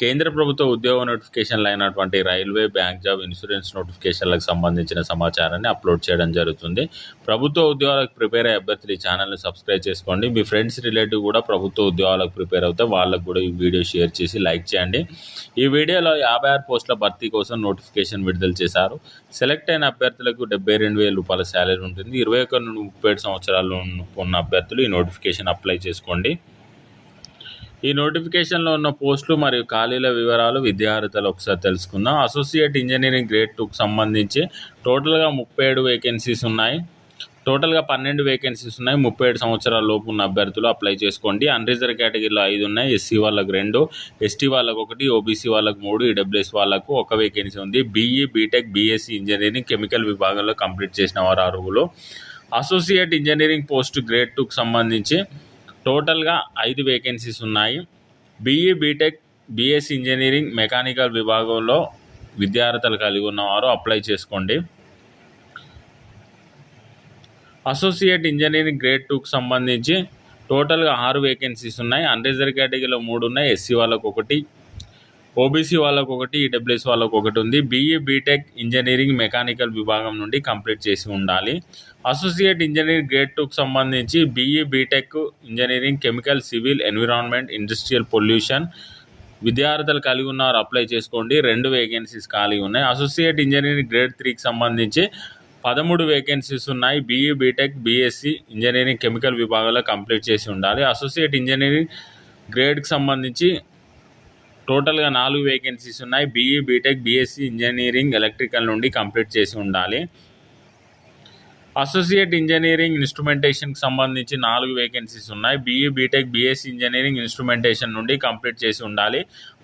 కేంద్ర ప్రభుత్వ ఉద్యోగ నోటిఫికేషన్లు అయినటువంటి రైల్వే బ్యాంక్ జాబ్ ఇన్సూరెన్స్ నోటిఫికేషన్లకు సంబంధించిన సమాచారాన్ని అప్లోడ్ చేయడం జరుగుతుంది. ప్రభుత్వ ఉద్యోగాలకు ప్రిపేర్ అయ్యే అభ్యర్థులు ఈ ఛానల్ని సబ్స్క్రైబ్ చేసుకోండి. మీ ఫ్రెండ్స్ రిలేటివ్ కూడా ప్రభుత్వ ఉద్యోగాలకు ప్రిపేర్ అవుతే వాళ్ళకు కూడా ఈ వీడియో షేర్ చేసి లైక్ చేయండి. ఈ వీడియోలో యాభై ఆరు పోస్టుల భర్తీ కోసం నోటిఫికేషన్ విడుదల చేశారు. సెలెక్ట్ అయిన అభ్యర్థులకు డెబ్బై రెండు వేల రూపాయల శాలరీ ఉంటుంది. ఇరవై ఒకటి నుండి ముప్పై ఏడు సంవత్సరాలు ఉన్న అభ్యర్థులు ఈ నోటిఫికేషన్ అప్లై చేసుకోండి. ఈ నోటిఫికేషన్లో ఉన్న పోస్టులు మరియు ఖాళీల వివరాలు విద్యార్థులు ఒకసారి తెలుసుకుందాం. అసోసియేట్ ఇంజనీరింగ్ గ్రేడ్ టూకి సంబంధించి టోటల్గా ముప్పై ఏడు వేకెన్సీస్ ఉన్నాయి. టోటల్గా పన్నెండు వేకెన్సీస్ ఉన్నాయి. ముప్పై ఏడు సంవత్సరాల లోపు ఉన్న అభ్యర్థులు అప్లై చేసుకోండి. అన్రిజర్వ్ కేటగిరీలో ఐదు ఉన్నాయి. ఎస్సీ వాళ్ళకు రెండు ఎస్టీ వాళ్ళకు ఒకటి ఓబీసీ వాళ్ళకు మూడు ఈడబ్ల్యూఎస్ వాళ్ళకు ఒక వేకెన్సీ ఉంది. BE BTech BSc engineering chemical విభాగంలో కంప్లీట్ చేసిన వారు అర్హులు అసోసియేట్ ఇంజనీరింగ్ పోస్ట్ గ్రేడ్ టూకి సంబంధించి టోటల్గా ఐదు వేకెన్సీస్ ఉన్నాయి. BE BTech BS engineering mechanical విభాగంలో విద్యార్థులు కలిగి ఉన్నవారు అప్లై చేసుకోండి. అసోసియేట్ ఇంజనీరింగ్ గ్రేడ్ టూకి సంబంధించి టోటల్గా ఆరు వేకెన్సీస్ ఉన్నాయి. అన్రిజర్వ్ కేటగిరీలో మూడు ఉన్నాయి. ఎస్సీ వాళ్ళకు ఒకటి ఓబీసీ వాళ్ళకు ఒకటి ఈడబ్ల్యూఎస్ వాళ్ళకు ఒకటి ఉంది. బీఈ బీటెక్ ఇంజనీరింగ్ మెకానికల్ విభాగం నుండి కంప్లీట్ చేసి ఉండాలి. అసోసియేట్ ఇంజనీర్ గ్రేడ్ టూకి సంబంధించి BE BTech engineering chemical civil environment industrial pollution విద్యార్థులు కలిగి ఉన్నారు అప్లై చేసుకోండి. రెండు వేకెన్సీస్ ఖాళీ ఉన్నాయి. అసోసియేట్ ఇంజనీరింగ్ గ్రేడ్ త్రీకి సంబంధించి పదమూడు వేకెన్సీస్ ఉన్నాయి. BE BTech BSc engineering chemical విభాగంలో కంప్లీట్ చేసి ఉండాలి. అసోసియేట్ ఇంజనీరింగ్ గ్రేడ్కి సంబంధించి టోటల్గా నాలుగు వేకెన్సీస్ ఉన్నాయి. BE BTech BSc engineering electrical నుండి కంప్లీట్ చేసి ఉండాలి. అసోసియేట్ ఇంజనీరింగ్ ఇన్స్ట్రుమెంటేషన్కి సంబంధించి నాలుగు వేకెన్సీస్ ఉన్నాయి. BE BTech BSc engineering instrumentation నుండి కంప్లీట్ చేసి ఉండాలి.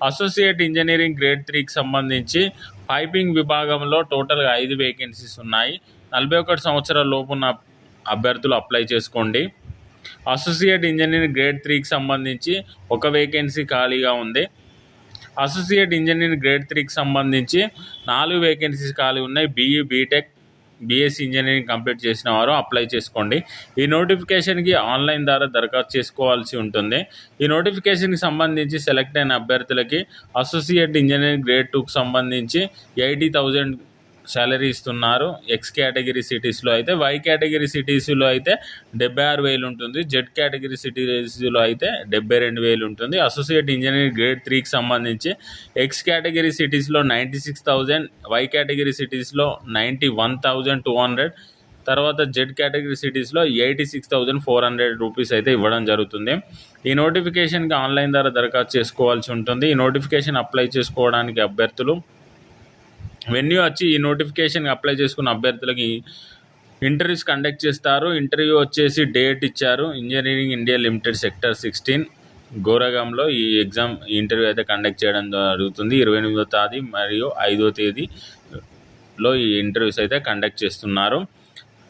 అసోసియేట్ ఇంజనీరింగ్ గ్రేడ్ త్రీకి సంబంధించి పైపింగ్ విభాగంలో టోటల్గా ఐదు వేకెన్సీస్ ఉన్నాయి. నలభై ఒకటి సంవత్సరాల లోపున్న అభ్యర్థులు అప్లై చేసుకోండి. అసోసియేట్ ఇంజనీరింగ్ గ్రేడ్ త్రీకి సంబంధించి ఒక వేకెన్సీ ఖాళీగా ఉంది. అసోసియేట్ ఇంజనీరింగ్ గ్రేడ్ త్రీకి సంబంధించి నాలుగు వేకెన్సీస్ ఖాళీ ఉన్నాయి. BE BTech BSc engineering complete చేసిన వారు అప్లై చేసుకోండి. ఈ నోటిఫికేషన్కి ఆన్లైన్ ద్వారా దరఖాస్తు చేసుకోవాల్సి ఉంటుంది. ఈ నోటిఫికేషన్కి సంబంధించి సెలెక్ట్ అయిన అభ్యర్థులకి అసోసియేట్ ఇంజనీరింగ్ గ్రేడ్ టూకి సంబంధించి ఎయిటీ థౌజండ్ శాలరీ ఇస్తున్నారు. ఎక్స్ కేటగిరీ సిటీస్లో అయితే వై కేటగిరీ సిటీస్లో అయితే డెబ్బై ఆరు వేలు ఉంటుంది. జెడ్ కేటగిరీ సిటీస్లో అయితే డెబ్బై రెండు వేలు ఉంటుంది. అసోసియేట్ ఇంజనీరింగ్ గ్రేడ్ త్రీకి సంబంధించి ఎక్స్ కేటగిరీ సిటీస్లో ninety six thousand Y category సిటీస్లో ninety one thousand two hundred తర్వాత జెడ్ కేటగిరీ సిటీస్లో eighty six thousand four hundred rupees అయితే ఇవ్వడం జరుగుతుంది. ఈ నోటిఫికేషన్కి ఆన్లైన్ ద్వారా దరఖాస్తు చేసుకోవాల్సి ఉంటుంది. ఈ నోటిఫికేషన్ అప్లై చేసుకోవడానికి అభ్యర్థులు వెన్యూ వచ్చి ఈ నోటిఫికేషన్ అప్లై చేసుకున్న అభ్యర్థులకి ఇంటర్వ్యూస్ కండక్ట్ చేస్తారు. ఇంటర్వ్యూ వచ్చేసి డేట్ ఇచ్చారు. Engineering India limited sector sixteen గోరగాంలో ఈ ఎగ్జామ్ ఈ ఇంటర్వ్యూ అయితే కండక్ట్ చేయడం జరుగుతుంది. ఇరవై ఎనిమిదో తేదీ మరియు ఐదో తేదీలో ఈ ఇంటర్వ్యూస్ అయితే కండక్ట్ చేస్తున్నారు.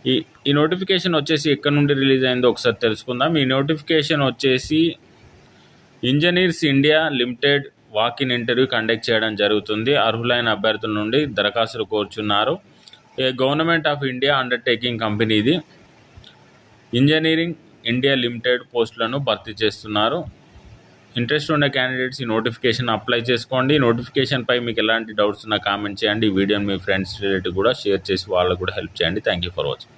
ఈ ఈ నోటిఫికేషన్ వచ్చేసి ఎక్కడ నుండి రిలీజ్ అయిందో ఒకసారి తెలుసుకుందాం. ఈ నోటిఫికేషన్ వచ్చేసి engineers India limited walk in interview conduct చేయడం జరుగుతుంది. అర్హులైన అభ్యర్థుల నుండి దరఖాస్తులు కోరుచున్నారు. A government of India undertaking company ఇది ఇంజనీరింగ్ ఇండియా లిమిటెడ్ పోస్టులను భర్తీ చేస్తున్నారు. ఇంట్రెస్ట్ ఉన్న క్యాండిడేట్స్ ఈ నోటిఫికేషన్ అప్లై చేసుకోండి. నోటిఫికేషన్పై మీకు ఎలాంటి డౌట్స్ ఉన్నా కామెంట్ చేయండి. ఈ వీడియోని మీ ఫ్రెండ్స్ రిలేటివ్ కూడా షేర్ చేసి వాళ్ళకు కూడా హెల్ప్ చేయండి. Thank you for watching.